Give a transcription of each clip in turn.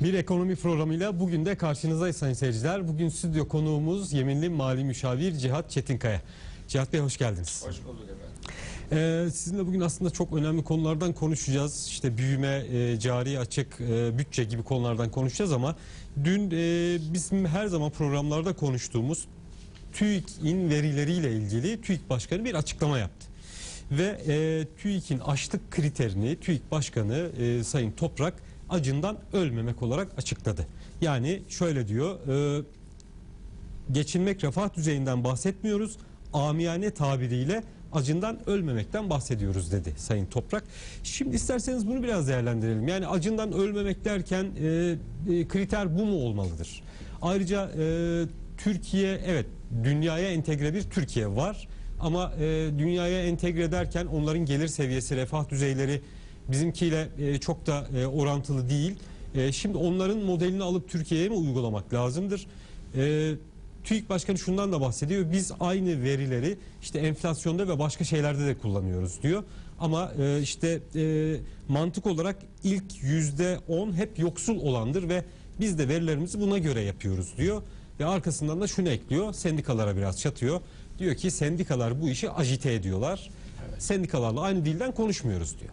Bir ekonomi programıyla bugün de karşınızdayız sayın seyirciler. Bugün stüdyo konuğumuz Yeminli Mali Müşavir Cihat Çetinkaya. Cihat Bey hoş geldiniz. Hoş bulduk efendim. Ee, sizinle bugün aslında çok önemli konulardan konuşacağız. İşte büyüme, e, cari açık, e, bütçe gibi konulardan konuşacağız ama dün e, bizim her zaman programlarda konuştuğumuz TÜİK'in verileriyle ilgili TÜİK Başkanı bir açıklama yaptı. Ve e, TÜİK'in açlık kriterini TÜİK Başkanı e, Sayın Toprak acından ölmemek olarak açıkladı. Yani şöyle diyor, e, geçinmek refah düzeyinden bahsetmiyoruz. Amiyane tabiriyle acından ölmemekten bahsediyoruz dedi Sayın Toprak. Şimdi isterseniz bunu biraz değerlendirelim. Yani acından ölmemek derken e, e, kriter bu mu olmalıdır? Ayrıca e, Türkiye evet dünyaya entegre bir Türkiye var. Ama e, dünyaya entegre derken onların gelir seviyesi, refah düzeyleri bizimkiyle e, çok da e, orantılı değil. E, şimdi onların modelini alıp Türkiye'ye mi uygulamak lazımdır? E, TÜİK Başkanı şundan da bahsediyor. Biz aynı verileri işte enflasyonda ve başka şeylerde de kullanıyoruz diyor. Ama e, işte e, mantık olarak ilk yüzde on hep yoksul olandır ve biz de verilerimizi buna göre yapıyoruz diyor. Ve arkasından da şunu ekliyor. Sendikalara biraz çatıyor. Diyor ki sendikalar bu işi ajite ediyorlar. Sendikalarla aynı dilden konuşmuyoruz diyor.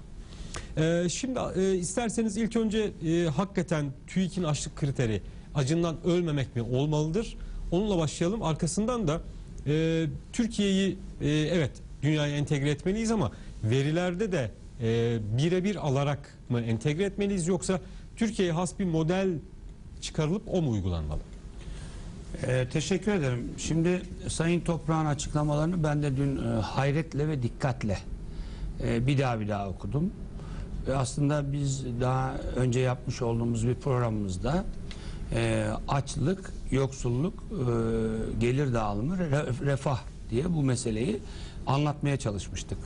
Ee, şimdi e, isterseniz ilk önce e, hakikaten TÜİK'in açlık kriteri acından ölmemek mi olmalıdır? Onunla başlayalım. Arkasından da e, Türkiye'yi e, evet dünyaya entegre etmeliyiz ama verilerde de e, birebir alarak mı entegre etmeliyiz yoksa Türkiye'ye has bir model çıkarılıp o mu uygulanmalı? Ee, teşekkür ederim. Şimdi Sayın Toprağ'ın açıklamalarını ben de dün e, hayretle ve dikkatle e, bir daha bir daha okudum. Ve aslında biz daha önce yapmış olduğumuz bir programımızda e, açlık, yoksulluk, e, gelir dağılımı, re- refah diye bu meseleyi anlatmaya çalışmıştık.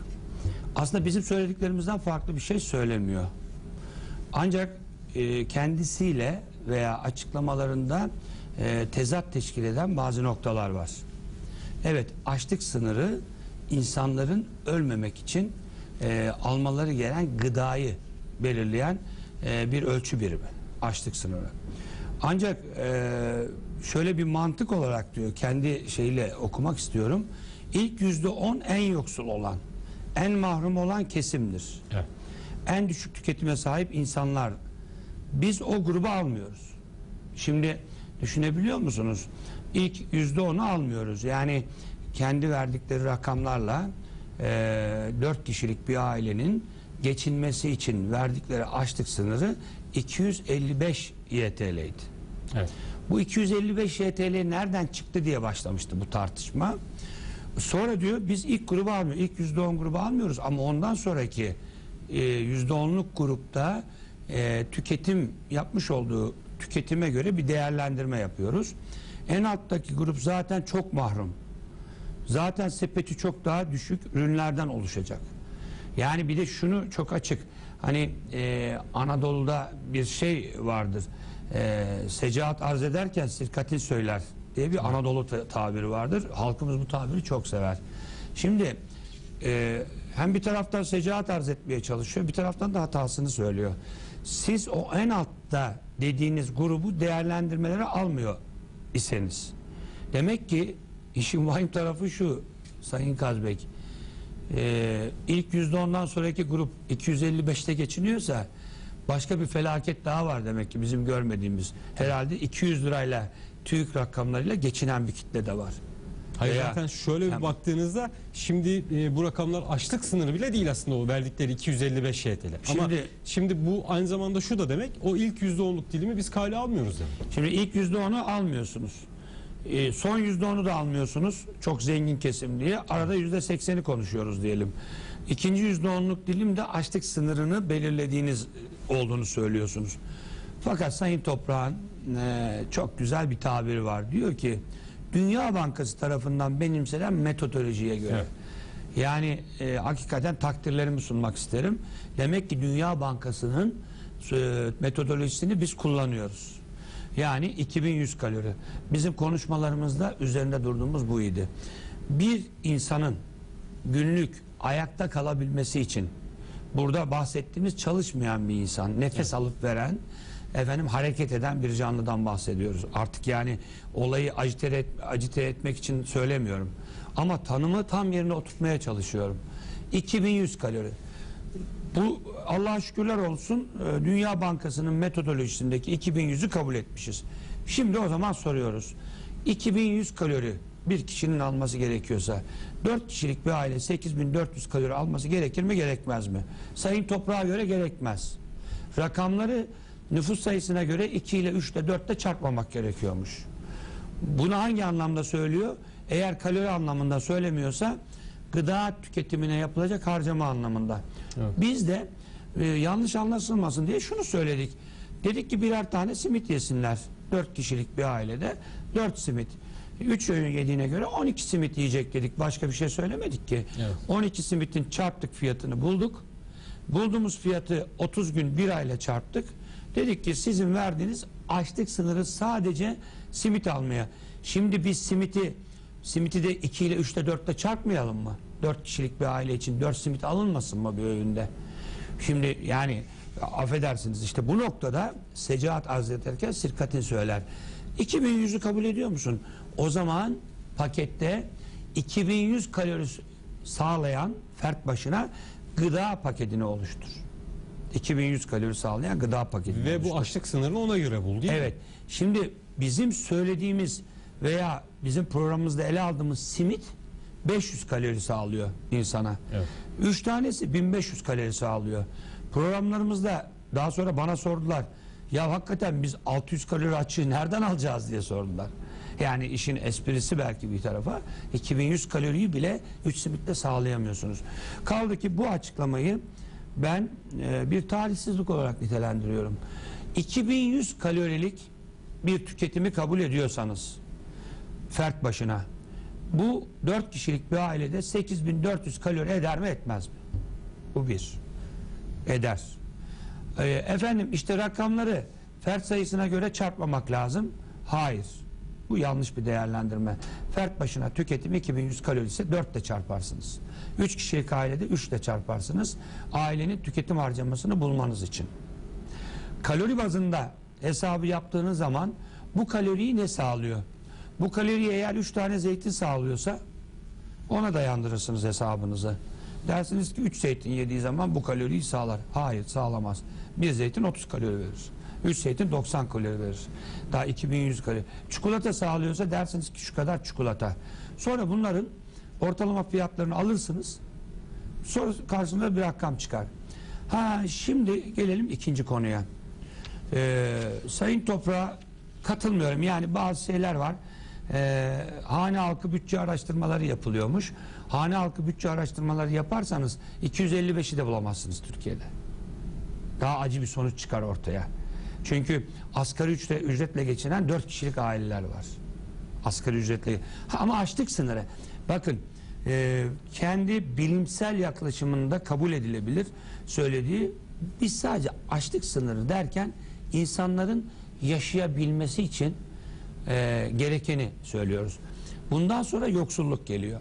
Aslında bizim söylediklerimizden farklı bir şey söylemiyor. Ancak e, kendisiyle veya açıklamalarında e, tezat teşkil eden bazı noktalar var. Evet açlık sınırı insanların ölmemek için e, almaları gelen gıdayı belirleyen e, bir ölçü birimi. Açlık sınırı. Ancak e, şöyle bir mantık olarak diyor kendi şeyle okumak istiyorum. İlk yüzde on en yoksul olan, en mahrum olan kesimdir Evet. en düşük tüketime sahip insanlar. Biz o grubu almıyoruz. Şimdi düşünebiliyor musunuz? İlk yüzde onu almıyoruz. Yani kendi verdikleri rakamlarla e, dört kişilik bir ailenin geçinmesi için verdikleri açlık sınırı 255 YTL'ydi. Evet. Bu 255 YTL nereden çıktı diye başlamıştı bu tartışma. Sonra diyor biz ilk grubu almıyoruz. İlk %10 grubu almıyoruz ama ondan sonraki e, %10'luk grupta e, tüketim yapmış olduğu tüketime göre bir değerlendirme yapıyoruz. En alttaki grup zaten çok mahrum. Zaten sepeti çok daha düşük ürünlerden oluşacak. Yani bir de şunu çok açık. Hani e, Anadolu'da bir şey vardır. E, secaat arz ederken sirkatin söyler diye bir Anadolu ta- tabiri vardır. Halkımız bu tabiri çok sever. Şimdi e, hem bir taraftan secaat arz etmeye çalışıyor, bir taraftan da hatasını söylüyor. Siz o en altta dediğiniz grubu değerlendirmelere almıyor iseniz. Demek ki işin vahim tarafı şu Sayın Kazbek. Ee, ilk yüzde ondan sonraki grup 255'te geçiniyorsa başka bir felaket daha var demek ki bizim görmediğimiz. Herhalde 200 lirayla TÜİK rakamlarıyla geçinen bir kitle de var. Hayır Veya- zaten şöyle bir Hem- baktığınızda şimdi e, bu rakamlar açlık sınırı bile değil aslında o verdikleri 255 YTL. Ama Şimdi- şimdi bu aynı zamanda şu da demek o ilk %10'luk dilimi biz kale almıyoruz demek. Şimdi ilk yüzde onu almıyorsunuz. Ee, son yüzde onu da almıyorsunuz. Çok zengin kesim diye. Arada yüzde sekseni konuşuyoruz diyelim. İkinci yüzde onluk dilimde açlık sınırını belirlediğiniz olduğunu söylüyorsunuz. Fakat Sayın Toprağ'ın e, çok güzel bir tabiri var. Diyor ki Dünya Bankası tarafından benimsenen metodolojiye göre. Evet. Yani e, hakikaten takdirlerimi sunmak isterim. Demek ki Dünya Bankası'nın e, metodolojisini biz kullanıyoruz. Yani 2100 kalori. Bizim konuşmalarımızda üzerinde durduğumuz bu idi. Bir insanın günlük ayakta kalabilmesi için burada bahsettiğimiz çalışmayan bir insan, nefes alıp veren efendim hareket eden bir canlıdan bahsediyoruz. Artık yani olayı acite, et, acite etmek için söylemiyorum. Ama tanımı tam yerine oturtmaya çalışıyorum. 2100 kalori. Bu Allah'a şükürler olsun e, Dünya Bankası'nın metodolojisindeki 2100'ü kabul etmişiz. Şimdi o zaman soruyoruz. 2100 kalori bir kişinin alması gerekiyorsa 4 kişilik bir aile 8400 kalori alması gerekir mi gerekmez mi? Sayın Toprağa göre gerekmez. Rakamları nüfus sayısına göre 2 ile 3 ile 4 ile çarpmamak gerekiyormuş. Bunu hangi anlamda söylüyor? Eğer kalori anlamında söylemiyorsa gıda tüketimine yapılacak harcama anlamında. Evet. Biz de e, yanlış anlaşılmasın diye şunu söyledik. Dedik ki birer tane simit yesinler. 4 kişilik bir ailede 4 simit. 3 öğün yediğine göre 12 simit yiyecek dedik. Başka bir şey söylemedik ki. Evet. 12 simitin çarptık fiyatını bulduk. Bulduğumuz fiyatı 30 gün bir ayla çarptık. Dedik ki sizin verdiğiniz açlık sınırı sadece simit almaya. Şimdi biz simiti simiti de 2 ile 3 ile 4 ile çarpmayalım mı? 4 kişilik bir aile için 4 simit alınmasın mı bir öğünde? Şimdi yani affedersiniz işte bu noktada secaat arz ederken sirkatin söyler. 2100'ü kabul ediyor musun? O zaman pakette 2100 kalori sağlayan fert başına gıda paketini oluştur. 2100 kalori sağlayan gıda paketini Ve oluştur. bu açlık sınırını ona göre bul değil mi? Evet. Şimdi bizim söylediğimiz veya bizim programımızda ele aldığımız simit 500 kalori sağlıyor insana. Evet. 3 tanesi 1500 kalori sağlıyor. Programlarımızda daha sonra bana sordular. Ya hakikaten biz 600 kalori açığı nereden alacağız diye sordular. Yani işin esprisi belki bir tarafa 2100 kaloriyi bile 3 simitle sağlayamıyorsunuz. Kaldı ki bu açıklamayı ben e, bir talihsizlik olarak nitelendiriyorum. 2100 kalorilik bir tüketimi kabul ediyorsanız fert başına bu 4 kişilik bir ailede 8400 kalori eder mi etmez mi? Bu bir. Eder. Ee, efendim işte rakamları fert sayısına göre çarpmamak lazım. Hayır. Bu yanlış bir değerlendirme. Fert başına tüketim 2100 kalori ise 4 ile çarparsınız. 3 kişilik ailede 3 ile çarparsınız. Ailenin tüketim harcamasını bulmanız için. Kalori bazında hesabı yaptığınız zaman bu kaloriyi ne sağlıyor? Bu kaloriyi eğer 3 tane zeytin sağlıyorsa ona dayandırırsınız hesabınızı. Dersiniz ki 3 zeytin yediği zaman bu kaloriyi sağlar. Hayır sağlamaz. Bir zeytin 30 kalori verir. 3 zeytin 90 kalori verir. Daha 2100 kalori. Çikolata sağlıyorsa dersiniz ki şu kadar çikolata. Sonra bunların ortalama fiyatlarını alırsınız. Sonra karşısında bir rakam çıkar. Ha şimdi gelelim ikinci konuya. Ee, Sayın Toprağa katılmıyorum. Yani bazı şeyler var. Ee, hane halkı bütçe araştırmaları yapılıyormuş. Hane halkı bütçe araştırmaları yaparsanız 255'i de bulamazsınız Türkiye'de. Daha acı bir sonuç çıkar ortaya. Çünkü asgari ücretle, ücretle geçinen 4 kişilik aileler var. Asgari ücretle. Ha, ama açlık sınırı. Bakın e, kendi bilimsel yaklaşımında kabul edilebilir söylediği biz sadece açlık sınırı derken insanların yaşayabilmesi için e, gerekeni söylüyoruz. Bundan sonra yoksulluk geliyor.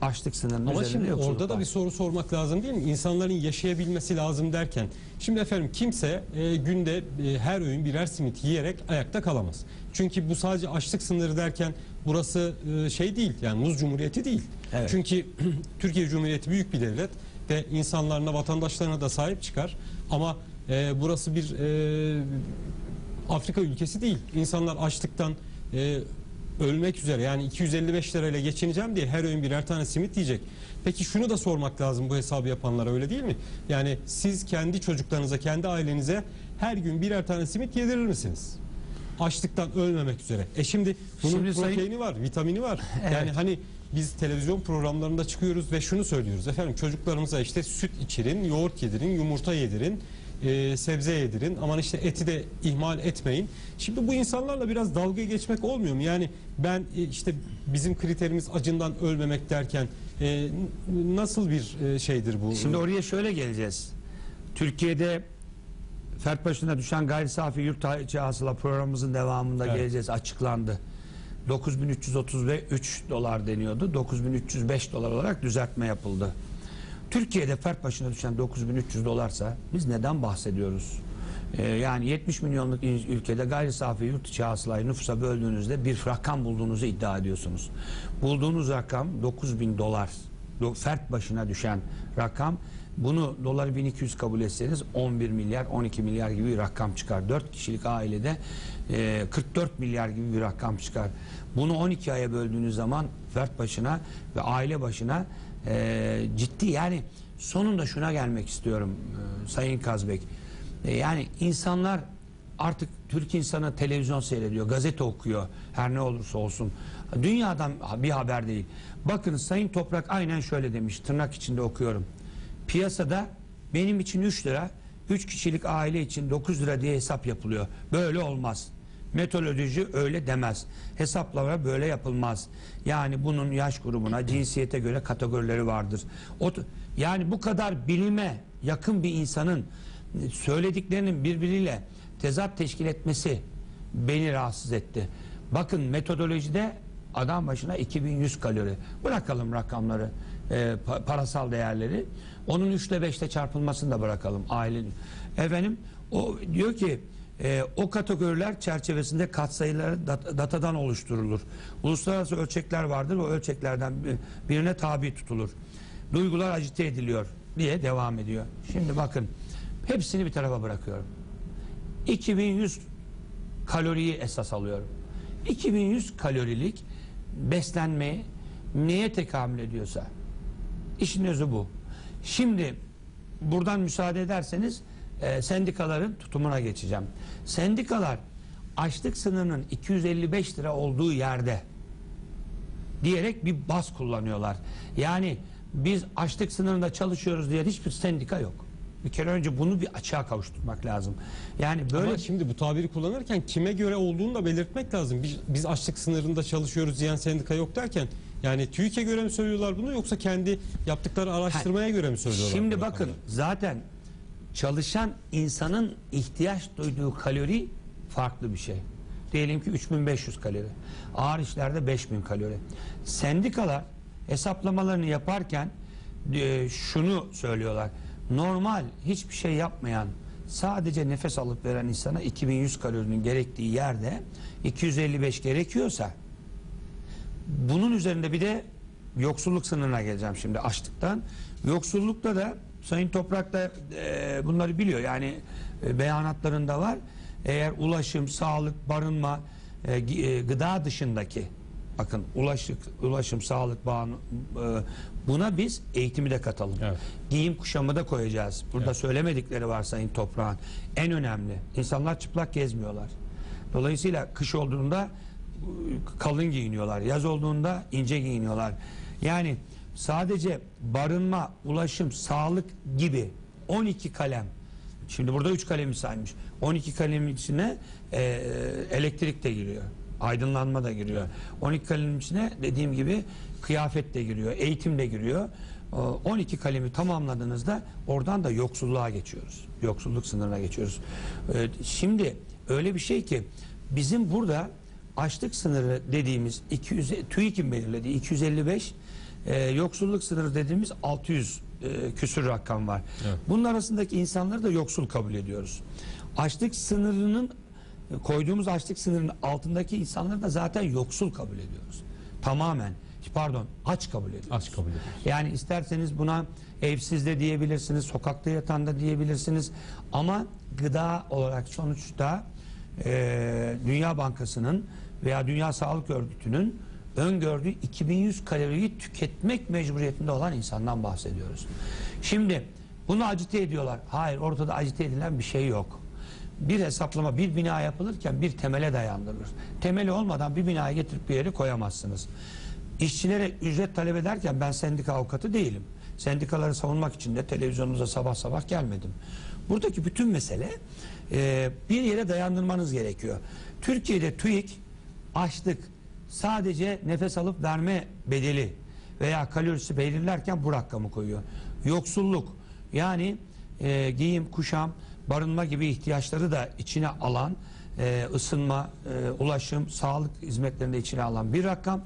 Açlık sınırının Ama üzerinde şimdi yoksulluk orada da var. bir soru sormak lazım değil mi? İnsanların yaşayabilmesi lazım derken. Şimdi efendim kimse e, günde e, her öğün birer simit yiyerek ayakta kalamaz. Çünkü bu sadece açlık sınırı derken burası e, şey değil yani muz cumhuriyeti değil. Evet. Çünkü Türkiye Cumhuriyeti büyük bir devlet ve insanlarına vatandaşlarına da sahip çıkar. Ama e, burası bir e, Afrika ülkesi değil. İnsanlar açlıktan e, ölmek üzere yani 255 lirayla geçineceğim diye her öğün birer tane simit yiyecek. Peki şunu da sormak lazım bu hesabı yapanlara öyle değil mi? Yani siz kendi çocuklarınıza, kendi ailenize her gün birer tane simit yedirir misiniz? Açlıktan ölmemek üzere. E şimdi bunun Şimdi sayın- proteini var, vitamini var. Evet. Yani hani biz televizyon programlarında çıkıyoruz ve şunu söylüyoruz. Efendim çocuklarımıza işte süt içirin, yoğurt yedirin, yumurta yedirin, e, sebze yedirin. Aman işte eti de ihmal etmeyin. Şimdi bu insanlarla biraz dalga geçmek olmuyor mu? Yani ben e, işte bizim kriterimiz acından ölmemek derken e, nasıl bir e, şeydir bu? Şimdi oraya şöyle geleceğiz. Türkiye'de fert başına düşen gayri safi yurt içi hasıla programımızın devamında Evet. geleceğiz açıklandı. 9333 dolar deniyordu. 9305 dolar olarak düzeltme yapıldı. Türkiye'de fert başına düşen 9300 dolarsa biz neden bahsediyoruz? Ee, yani 70 milyonluk ülkede gayri safi yurt içi hasılayı nüfusa böldüğünüzde bir rakam bulduğunuzu iddia ediyorsunuz. Bulduğunuz rakam 9 bin dolar. Do- Fert başına düşen rakam. Bunu doları 1200 kabul etseniz 11 milyar 12 milyar gibi bir rakam çıkar. 4 kişilik ailede e, 44 milyar gibi bir rakam çıkar. Bunu 12 aya böldüğünüz zaman fert başına ve aile başına e, ciddi yani sonunda şuna gelmek istiyorum e, Sayın Kazbek. E, yani insanlar artık Türk insanı televizyon seyrediyor, gazete okuyor her ne olursa olsun. Dünyadan bir haber değil. Bakın Sayın Toprak aynen şöyle demiş tırnak içinde okuyorum. Piyasada benim için 3 lira, 3 kişilik aile için 9 lira diye hesap yapılıyor. Böyle olmaz. Metodoloji öyle demez. Hesaplama böyle yapılmaz. Yani bunun yaş grubuna, cinsiyete göre kategorileri vardır. O, yani bu kadar bilime yakın bir insanın söylediklerinin birbiriyle tezat teşkil etmesi beni rahatsız etti. Bakın metodolojide adam başına 2100 kalori. Bırakalım rakamları, e, pa- parasal değerleri. Onun 3 ile 5 ile çarpılmasını da bırakalım ailenin. Efendim o diyor ki e, o kategoriler çerçevesinde katsayıları dat- datadan oluşturulur. Uluslararası ölçekler vardır. O ölçeklerden bir- birine tabi tutulur. Duygular acite ediliyor diye devam ediyor. Şimdi bakın hepsini bir tarafa bırakıyorum. 2100 kaloriyi esas alıyorum. 2100 kalorilik beslenme neye tekamül ediyorsa işin özü bu. Şimdi buradan müsaade ederseniz e, sendikaların tutumuna geçeceğim. Sendikalar açlık sınırının 255 lira olduğu yerde diyerek bir bas kullanıyorlar. Yani biz açlık sınırında çalışıyoruz diye hiçbir sendika yok. Bir kere önce bunu bir açığa kavuşturmak lazım. Yani böyle Ama şimdi bu tabiri kullanırken kime göre olduğunu da belirtmek lazım. Biz, biz açlık sınırında çalışıyoruz diyen sendika yok derken yani TÜİK'e göre mi söylüyorlar bunu yoksa kendi yaptıkları araştırmaya göre mi söylüyorlar? Şimdi bu bakın zaten çalışan insanın ihtiyaç duyduğu kalori farklı bir şey. Diyelim ki 3500 kalori. Ağır işlerde 5000 kalori. Sendikalar hesaplamalarını yaparken e, şunu söylüyorlar. Normal hiçbir şey yapmayan sadece nefes alıp veren insana 2100 kalorinin gerektiği yerde 255 gerekiyorsa bunun üzerinde bir de yoksulluk sınırına geleceğim şimdi açlıktan. Yoksullukta da Sayın Toprak da e, bunları biliyor. Yani e, beyanatlarında var. Eğer ulaşım, sağlık, barınma, e, gıda dışındaki bakın ulaşık, ulaşım, sağlık, e, buna biz eğitimi de katalım. Evet. Giyim kuşamı da koyacağız. Burada Evet. söylemedikleri var Sayın Toprağın. En önemli. İnsanlar çıplak gezmiyorlar. Dolayısıyla kış olduğunda kalın giyiniyorlar. Yaz olduğunda ince giyiniyorlar. Yani sadece barınma, ulaşım, sağlık gibi 12 kalem. Şimdi burada 3 kalemi saymış. 12 kalemin içine e, elektrik de giriyor. Aydınlanma da giriyor. 12 kalemin içine dediğim gibi kıyafet de giriyor. Eğitim de giriyor. O 12 kalemi tamamladığınızda oradan da yoksulluğa geçiyoruz. Yoksulluk sınırına geçiyoruz. E, şimdi öyle bir şey ki bizim burada açlık sınırı dediğimiz 200 TÜİK'in belirlediği 255 e, yoksulluk sınırı dediğimiz 600 e, küsür rakam var. Evet. Bunun arasındaki insanları da yoksul kabul ediyoruz. Açlık sınırının koyduğumuz açlık sınırının altındaki insanları da zaten yoksul kabul ediyoruz. Tamamen pardon aç kabul ediyoruz. Aç kabul ediyoruz. Yani isterseniz buna evsiz de diyebilirsiniz, sokakta yatan da diyebilirsiniz. Ama gıda olarak sonuçta e, Dünya Bankası'nın veya Dünya Sağlık Örgütü'nün öngördüğü 2100 kaloriyi tüketmek mecburiyetinde olan insandan bahsediyoruz. Şimdi bunu acite ediyorlar. Hayır ortada acite edilen bir şey yok. Bir hesaplama bir bina yapılırken bir temele dayandırılır. Temeli olmadan bir binayı getirip bir yere koyamazsınız. İşçilere ücret talep ederken ben sendika avukatı değilim. Sendikaları savunmak için de televizyonunuza sabah sabah gelmedim. Buradaki bütün mesele e, bir yere dayandırmanız gerekiyor. Türkiye'de TÜİK açlık sadece nefes alıp verme bedeli veya kalorisi belirlerken bu rakamı koyuyor. Yoksulluk yani e, giyim, kuşam, barınma gibi ihtiyaçları da içine alan e, ısınma, e, ulaşım, sağlık hizmetlerini de içine alan bir rakam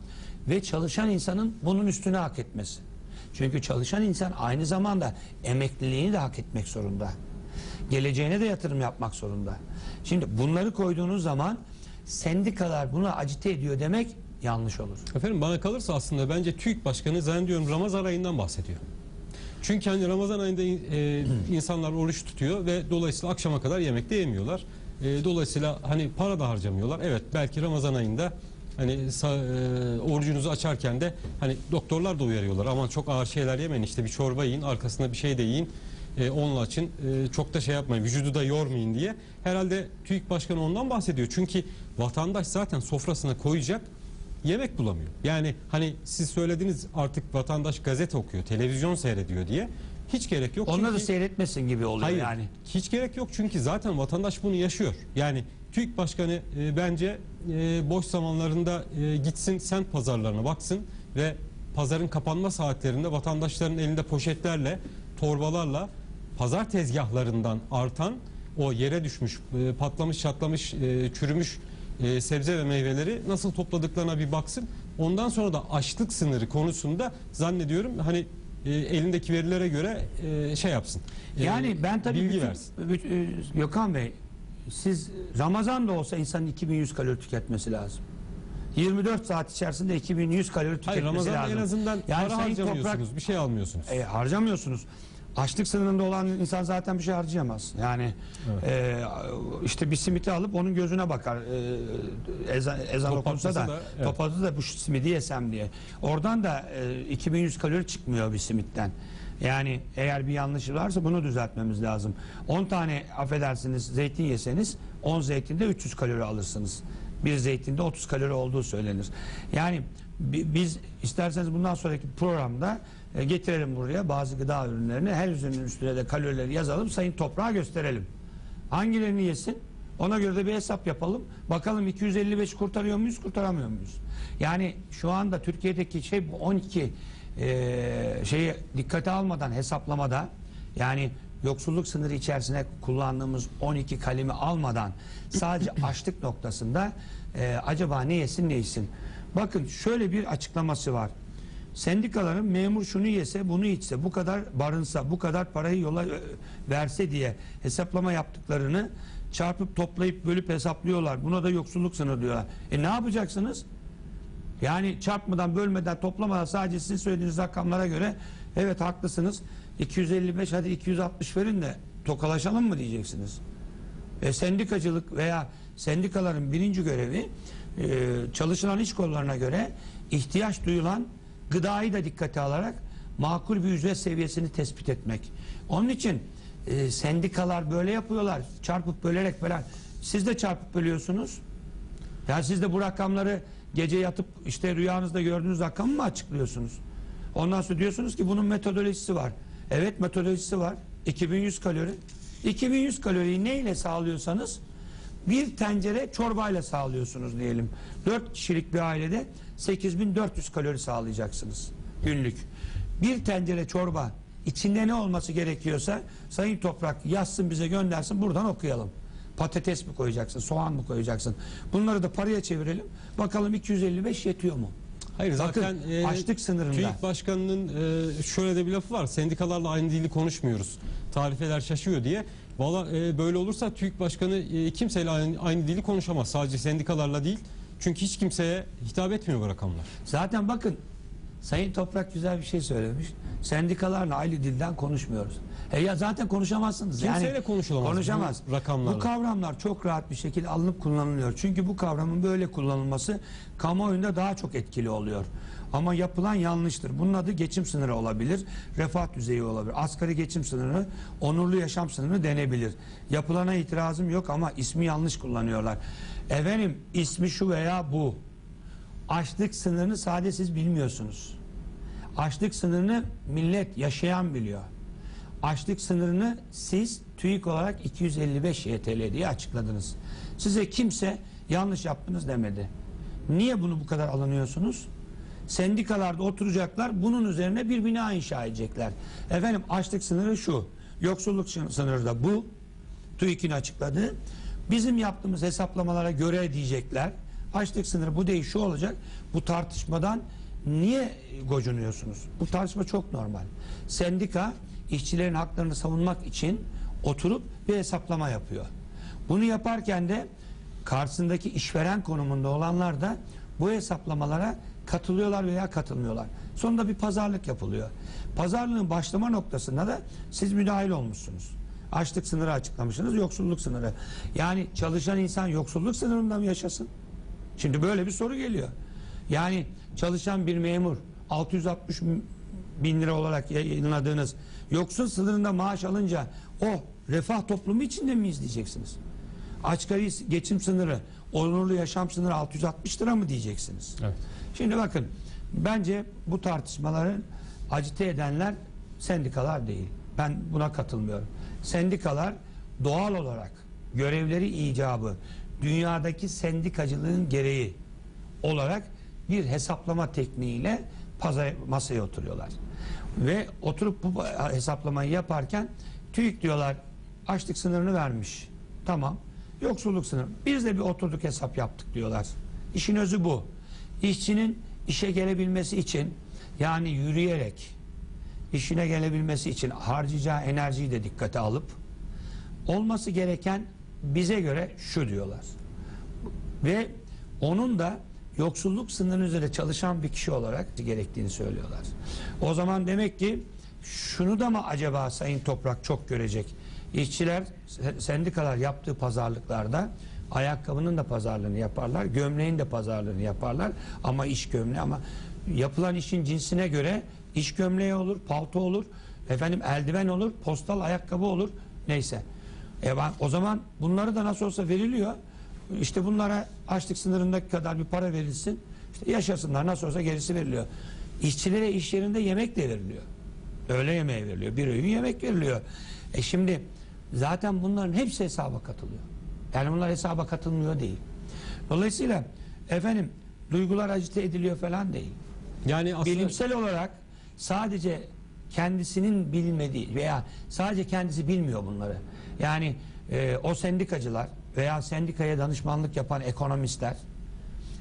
ve çalışan insanın bunun üstüne hak etmesi. Çünkü çalışan insan aynı zamanda emekliliğini de hak etmek zorunda. Geleceğine de yatırım yapmak zorunda. Şimdi bunları koyduğunuz zaman sendikalar bunu acite ediyor demek yanlış olur. Efendim bana kalırsa aslında bence TÜİK Başkanı zannediyorum Ramazan ayından bahsediyor. Çünkü hani Ramazan ayında e, insanlar oruç tutuyor ve dolayısıyla akşama kadar yemek de yemiyorlar. E, dolayısıyla hani para da harcamıyorlar. Evet belki Ramazan ayında hani e, orucunuzu açarken de hani doktorlar da uyarıyorlar. Aman çok ağır şeyler yemeyin işte bir çorba yiyin arkasında bir şey de yiyin. E, onunla açın e, çok da şey yapmayın vücudu da yormayın diye. Herhalde TÜİK Başkanı ondan bahsediyor. Çünkü vatandaş zaten sofrasına koyacak yemek bulamıyor. Yani hani siz söylediniz artık vatandaş gazete okuyor, televizyon seyrediyor diye. Hiç gerek yok. Onlar da çünkü- seyretmesin gibi oluyor Hayır. yani. Hiç gerek yok çünkü zaten vatandaş bunu yaşıyor. Yani TÜİK Başkanı e, bence e, boş zamanlarında e, gitsin semt pazarlarına baksın ve pazarın kapanma saatlerinde vatandaşların elinde poşetlerle, torbalarla pazar tezgahlarından artan o yere düşmüş, e, patlamış, çatlamış, e, çürümüş e, sebze ve meyveleri nasıl topladıklarına bir baksın. Ondan sonra da açlık sınırı konusunda zannediyorum hani e, elindeki verilere göre e, şey yapsın. E, Yani ben tabii bilgi bütün- versin. bütün- Gökhan Bey siz Ramazan da olsa insanın 2100 kalori tüketmesi lazım. 24 saat içerisinde 2100 kalori tüketmesi Hayır Ramazan'da lazım. en azından para Sayın harcamıyorsunuz, bir şey almıyorsunuz. E, harcamıyorsunuz. Açlık sınırında olan insan zaten bir şey harcayamaz. Yani e, işte bir simiti alıp onun gözüne bakar. E, ezan, ezan okunsa da, da, evet. top atsa da bu simidi yesem diye. Oradan da e, 2100 kalori çıkmıyor bir simitten. Yani eğer bir yanlışı varsa bunu düzeltmemiz lazım. 10 tane affedersiniz zeytin yeseniz 10 zeytinde 300 kalori alırsınız. Bir zeytinde 30 kalori olduğu söylenir. Yani bi- biz isterseniz bundan sonraki programda e, getirelim buraya bazı gıda ürünlerini her ürünün üstüne de kalorileri yazalım sayın toprağa gösterelim. Hangilerini yesin? Ona göre de bir hesap yapalım. Bakalım 255 kurtarıyor muyuz, kurtaramıyor muyuz? Yani şu anda Türkiye'deki şey bu 12 e, şeyi dikkate almadan hesaplamada yani yoksulluk sınırı içerisine kullandığımız 12 kalemi almadan sadece açlık noktasında e, acaba ne yesin ne yesin? Bakın şöyle bir açıklaması var. Sendikaların memur şunu yese bunu içse bu kadar barınsa bu kadar parayı yola ö, verse diye hesaplama yaptıklarını çarpıp toplayıp bölüp hesaplıyorlar. Buna da yoksulluk sınırı diyorlar. E ne yapacaksınız? Yani çarpmadan bölmeden toplamadan sadece sizin söylediğiniz rakamlara göre evet haklısınız 255 hadi 260 verin de tokalaşalım mı diyeceksiniz. E, sendikacılık veya sendikaların birinci görevi e, çalışılan iş kollarına göre ihtiyaç duyulan gıdayı da dikkate alarak makul bir ücret seviyesini tespit etmek. Onun için e, sendikalar böyle yapıyorlar. Çarpıp bölerek falan. Siz de çarpıp bölüyorsunuz. Ya siz de bu rakamları gece yatıp işte rüyanızda gördüğünüz rakamı mı açıklıyorsunuz? Ondan sonra diyorsunuz ki bunun metodolojisi var. Evet metodolojisi var. 2100 kalori. 2100 kaloriyi neyle sağlıyorsanız bir tencere çorbayla sağlıyorsunuz diyelim. 4 kişilik bir ailede 8400 kalori sağlayacaksınız günlük. Bir tencere çorba içinde ne olması gerekiyorsa Sayın Toprak yazsın bize göndersin buradan okuyalım. Patates mi koyacaksın, soğan mı koyacaksın? Bunları da paraya çevirelim. Bakalım 255 yetiyor mu? Hayır zaten Bakın, e, açlık sınırında. TÜİK Başkanı'nın e, şöyle de bir lafı var. Sendikalarla aynı dili konuşmuyoruz. Tarifeler şaşıyor diye. Valla e, böyle olursa TÜİK Başkanı e, kimseyle aynı, aynı dili konuşamaz. Sadece sendikalarla değil. Çünkü hiç kimseye hitap etmiyor bu rakamlar. Zaten bakın Sayın Toprak güzel bir şey söylemiş. Sendikalarla aynı dilden konuşmuyoruz. E ya zaten konuşamazsınız. Kimseyle yani, konuşulamaz Konuşamaz. bu rakamlarla. Bu kavramlar çok rahat bir şekilde alınıp kullanılıyor. Çünkü bu kavramın böyle kullanılması kamuoyunda daha çok etkili oluyor. Ama yapılan yanlıştır. Bunun adı geçim sınırı olabilir, refah düzeyi olabilir. Asgari geçim sınırı, onurlu yaşam sınırı denebilir. Yapılana itirazım yok ama ismi yanlış kullanıyorlar. Efendim ismi şu veya bu. Açlık sınırını sadece siz bilmiyorsunuz. Açlık sınırını millet yaşayan biliyor. Açlık sınırını siz TÜİK olarak 255 YTL diye açıkladınız. Size kimse yanlış yaptınız demedi. Niye bunu bu kadar alınıyorsunuz? Sendikalarda oturacaklar bunun üzerine bir bina inşa edecekler. Efendim açlık sınırı şu. Yoksulluk sınırı da bu. TÜİK'in açıkladığı. Bizim yaptığımız hesaplamalara göre diyecekler. Açlık sınırı bu değil şu olacak. Bu tartışmadan niye gocunuyorsunuz? Bu tartışma çok normal. Sendika işçilerin haklarını savunmak için oturup bir hesaplama yapıyor. Bunu yaparken de karşısındaki işveren konumunda olanlar da bu hesaplamalara katılıyorlar veya katılmıyorlar. Sonunda bir pazarlık yapılıyor. Pazarlığın başlama noktasında da siz müdahil olmuşsunuz. Açlık sınırı açıklamışsınız, yoksulluk sınırı. Yani çalışan insan yoksulluk sınırında mı yaşasın? Şimdi böyle bir soru geliyor. Yani çalışan bir memur 660 bin lira olarak yayınladığınız yoksul sınırında maaş alınca o refah toplumu içinde mi izleyeceksiniz? Asgari geçim sınırı, onurlu yaşam sınırı 660 lira mı diyeceksiniz? Evet. Şimdi bakın bence bu tartışmaların acite edenler sendikalar değil. Ben buna katılmıyorum. Sendikalar doğal olarak görevleri icabı dünyadaki sendikacılığın gereği olarak bir hesaplama tekniğiyle pazar, masaya oturuyorlar. Ve oturup bu hesaplamayı yaparken TÜİK diyorlar açlık sınırını vermiş. Tamam. Yoksulluk sınırı. Biz de bir oturduk hesap yaptık diyorlar. İşin özü bu. İşçinin işe gelebilmesi için yani yürüyerek işine gelebilmesi için harcayacağı enerjiyi de dikkate alıp olması gereken bize göre şu diyorlar. Ve onun da yoksulluk sınırının üzerinde çalışan bir kişi olarak gerektiğini söylüyorlar. O zaman demek ki şunu da mı acaba Sayın Toprak çok görecek? İşçiler, se- sendikalar yaptığı pazarlıklarda ayakkabının da pazarlığını yaparlar, gömleğin de pazarlığını yaparlar ama iş gömleği ama yapılan işin cinsine göre iş gömleği olur, palto olur, efendim eldiven olur, postal ayakkabı olur, neyse. E o zaman bunları da nasıl olsa veriliyor. İşte bunlara açlık sınırındaki kadar bir para verilsin. İşte yaşasınlar nasıl olsa gerisi veriliyor. İşçilere iş yerinde yemek de veriliyor. Öğle yemeği veriliyor. Bir öğün yemek veriliyor. E şimdi zaten bunların hepsi hesaba katılıyor. Yani bunlar hesaba katılmıyor değil. Dolayısıyla efendim duygular acite ediliyor falan değil. Yani aslında Bilimsel olarak sadece kendisinin bilmediği veya sadece kendisi bilmiyor bunları. Yani e, o sendikacılar veya sendikaya danışmanlık yapan ekonomistler,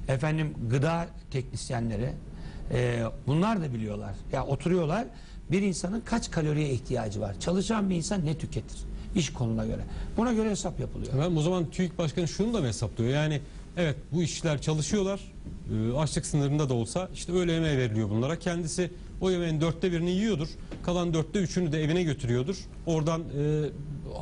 efendim gıda teknisyenleri, e, bunlar da biliyorlar. Ya oturuyorlar bir insanın kaç kaloriye ihtiyacı var? Çalışan bir insan ne tüketir? İş konuna göre. Buna göre hesap yapılıyor. Ben o zaman TÜİK Başkanı şunu da mı hesaplıyor? Yani evet bu işçiler çalışıyorlar. Ee, açlık sınırında da olsa işte öğle yemeği veriliyor bunlara. Kendisi o yemeğin dörtte birini yiyordur. Kalan dörtte üçünü de evine götürüyordur. Oradan e,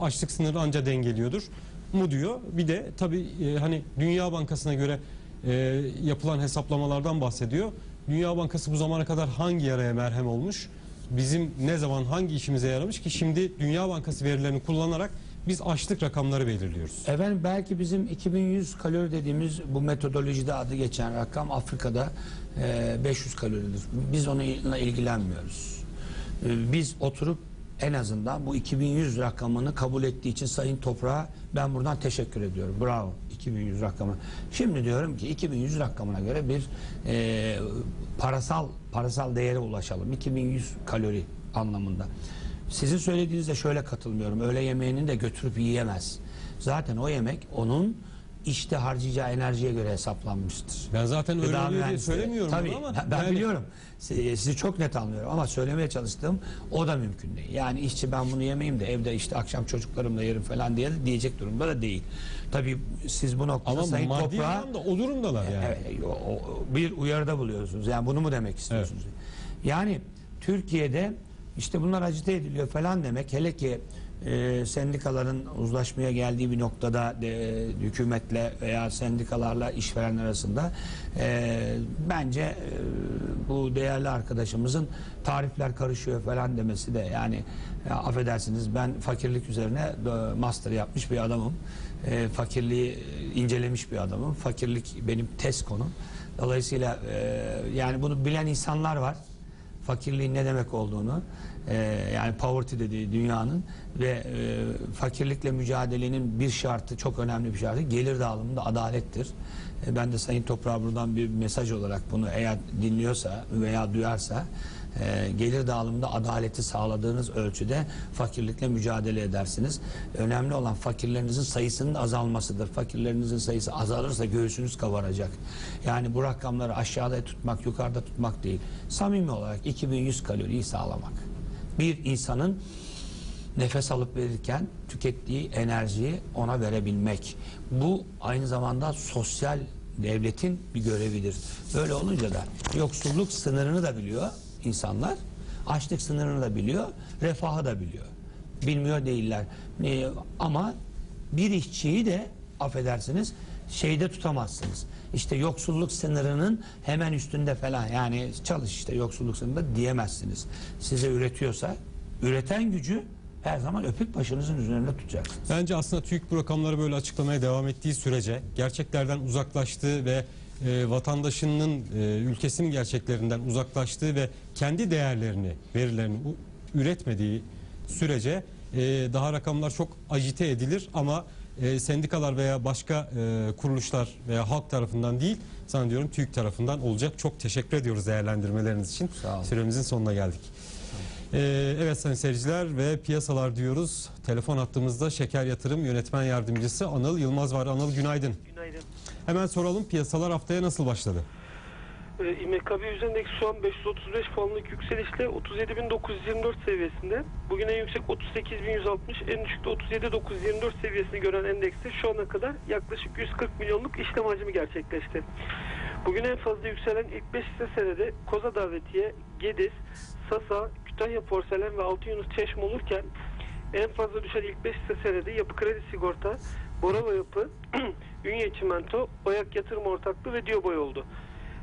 açlık sınırı anca dengeliyordur mu diyor. Bir de tabii e, hani Dünya Bankası'na göre e, yapılan hesaplamalardan bahsediyor. Dünya Bankası bu zamana kadar hangi yaraya merhem olmuş? Bizim ne zaman hangi işimize yaramış ki şimdi Dünya Bankası verilerini kullanarak biz açlık rakamları belirliyoruz. Efendim belki bizim 2100 kalori dediğimiz bu metodolojide adı geçen rakam Afrika'da e, 500 kaloridir. Biz onunla ilgilenmiyoruz. E, Biz oturup en azından bu 2100 rakamını kabul ettiği için Sayın Toprağa ben buradan teşekkür ediyorum. Bravo 2100 rakamı. Şimdi diyorum ki 2100 rakamına göre bir e, parasal parasal değere ulaşalım. 2100 kalori anlamında. Sizin söylediğinizde şöyle katılmıyorum. Öğle yemeğini de götürüp yiyemez. Zaten o yemek onun işte harcayacağı enerjiye göre hesaplanmıştır. Ben zaten öyle diye mühendisliği. söylemiyorum Tabii, bunu ama ben yani- biliyorum. Sizi sizi çok net anlıyorum ama söylemeye çalıştığım o da mümkün değil. Yani işçi ben bunu yemeyeyim de evde işte akşam çocuklarımla yerim falan diye diyecek durumda da değil. Tabii siz bu noktada ama Sayın maddi Toprağa anlamda o durumdalar yani. Evet, o- o- bir uyarıda buluyorsunuz. Yani bunu mu demek istiyorsunuz? Yani Türkiye'de işte bunlar acite ediliyor falan demek. Hele ki e, sendikaların uzlaşmaya geldiği bir noktada e, hükümetle veya sendikalarla işverenler arasında e, bence e, bu değerli arkadaşımızın tarifler karışıyor falan demesi de yani ya, affedersiniz ben fakirlik üzerine e, master yapmış bir adamım. E, fakirliği e, incelemiş bir adamım. Fakirlik benim test konum. Dolayısıyla e, yani bunu bilen insanlar var. Fakirliğin ne demek olduğunu e, yani poverty dediği dünyanın ve e, fakirlikle mücadelenin bir şartı çok önemli bir şartı gelir dağılımında adalettir. E, ben de Sayın Toprağa buradan bir mesaj olarak bunu eğer dinliyorsa veya duyarsa e, gelir dağılımında adaleti sağladığınız ölçüde fakirlikle mücadele edersiniz. Önemli olan fakirlerinizin sayısının azalmasıdır. Fakirlerinizin sayısı azalırsa göğsünüz kabaracak. Yani bu rakamları aşağıda tutmak, yukarıda tutmak değil. Samimi olarak 2100 kaloriyi sağlamak. Bir insanın nefes alıp verirken tükettiği enerjiyi ona verebilmek. Bu aynı zamanda sosyal devletin bir görevidir. Böyle olunca da yoksulluk sınırını da biliyor insanlar. Açlık sınırını da biliyor, refahı da biliyor. Bilmiyor değiller. Ee, ama bir işçiyi de affedersiniz şeyde tutamazsınız. İşte yoksulluk sınırının hemen üstünde falan yani çalış işte yoksulluk sınırında diyemezsiniz. Size üretiyorsa üreten gücü her zaman öpüp başınızın üzerinde tutacaksınız. Bence aslında TÜİK bu rakamları böyle açıklamaya devam ettiği sürece gerçeklerden uzaklaştığı ve e, vatandaşının e, ülkesinin gerçeklerinden uzaklaştığı ve kendi değerlerini, verilerini üretmediği sürece e, daha rakamlar çok ajite edilir ama e, sendikalar veya başka e, kuruluşlar veya halk tarafından değil zannediyorum TÜİK tarafından olacak. Çok teşekkür ediyoruz değerlendirmeleriniz için. Sağ olun. Süremizin sonuna geldik. Ee, evet sayın seyirciler ve piyasalar diyoruz. Telefon hattımızda Şeker Yatırım Yönetmen Yardımcısı Anıl Yılmaz var. Anıl günaydın. Günaydın. Hemen soralım piyasalar haftaya nasıl başladı? Ee, İMKB endeksi şu an 535 puanlık yükselişle 37.924 seviyesinde. Bugün en yüksek 38.160, en düşük de 37.924 seviyesini gören endekste şu ana kadar yaklaşık 140 milyonluk işlem hacmi gerçekleşti. Bugün en fazla yükselen ilk 5 hisse senedi Koza Davetiye, Gediz, Sasa, Kütahya Porselen ve Altın Yunus Çeşme olurken en fazla düşen ilk 5 hisse senedi Yapı Kredi Sigorta, Borava Yapı, Ünye Çimento, Oyak Yatırım Ortaklığı ve Diyoboy oldu.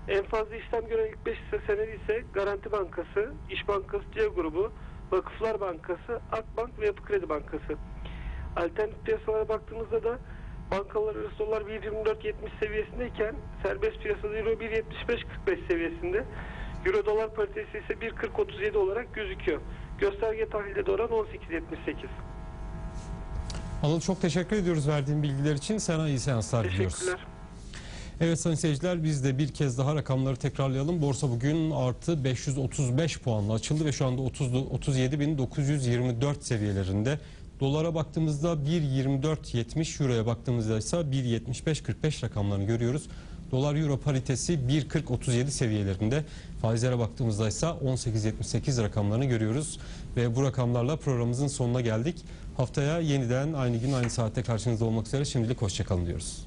En fazla işlem gören ilk 5 hisse senedi ise Garanti Bankası, İş Bankası C grubu, Vakıflar Bankası, Akbank ve Yapı Kredi Bankası. Alternatif piyasalara baktığımızda da bankalar arası dolar 1.24.70 seviyesindeyken serbest piyasada euro 1.75.45 seviyesinde. Euro dolar paritesi ise 1.40.37 olarak gözüküyor. Gösterge tahlilde de oran 18.78. Anıl çok teşekkür ediyoruz verdiğin bilgiler için. Sana iyi seanslar diliyoruz. Teşekkürler. Evet sayın seyirciler biz de bir kez daha rakamları tekrarlayalım. Borsa bugün artı 535 puanla açıldı ve şu anda 30 37.924 seviyelerinde. Dolara baktığımızda 1.24.70, Euro'ya baktığımızda ise 1.75.45 rakamlarını görüyoruz. Dolar Euro paritesi 1.40.37 seviyelerinde. Faizlere baktığımızda ise 18.78 rakamlarını görüyoruz. Ve bu rakamlarla programımızın sonuna geldik. Haftaya yeniden aynı gün aynı saatte karşınızda olmak üzere şimdilik hoşçakalın diyoruz.